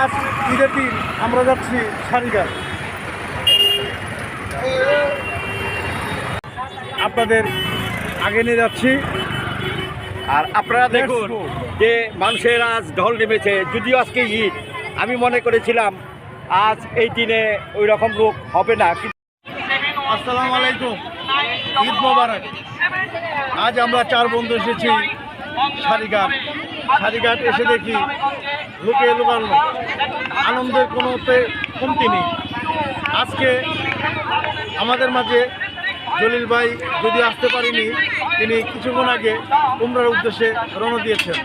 আজ ঈদের দিন আমরা যাচ্ছি সারিঘাট আপনাদের আগে নিয়ে যাচ্ছি। আর আপনারা দেখুন যে মানুষের আজ ঢল নেমেছে যদিও আজকে ঈদ আমি মনে করেছিলাম আজ এই দিনে ওই রকম লোক হবে না কিন্তু আসসালামু আলাইকুম। ঈদ মোবারক। আজ আমরা চার বন্ধু এসেছি সারিঘাট সারিঘাট এসে দেখি লোকে লোকাল আনন্দের কোনোতে কমতি নেই। আজকে আমাদের মাঝে জলিল ভাই যদি আসতে পারিনি, তিনি কিছুক্ষণ আগে উমরার উদ্দেশ্যে রওনা দিয়েছেন।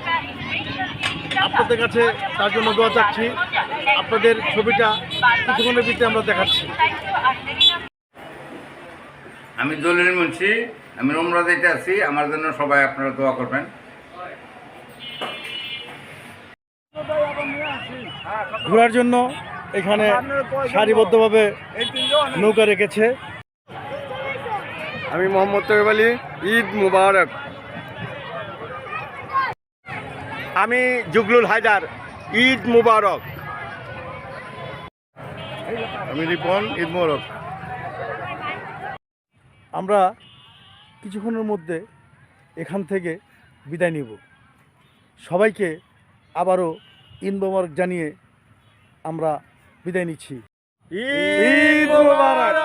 আপনাদের কাছে তার জন্য দোয়া চাচ্ছি। আপনাদের ছবিটা কিছুক্ষণের ভিতরে আমরা দেখাচ্ছি। আমি দলিল মুন্সি, আমি রোমরা দিতে আছি। আমার জন্য সবাই আপনারা দোয়া করবেন। ঘোরার জন্য এখানে সারিবদ্ধভাবে নৌকা রেখেছে। আমি মোহাম্মদ তৈব আলী ঈদ মুবারক। আমি জুগলুল হায়দার ঈদ মুবারক। আমি রিপন ঈদ মুবারক। আমরা কিছুক্ষণের মধ্যে এখান থেকে বিদায় নিব। সবাইকে আবারও ঈদ মোবারক জানিয়ে আমরা বিদায় নিচ্ছি। ঈদ মোবারক!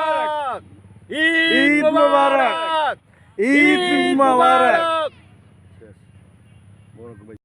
ঈদ মোবারক! ঈদ মোবারক!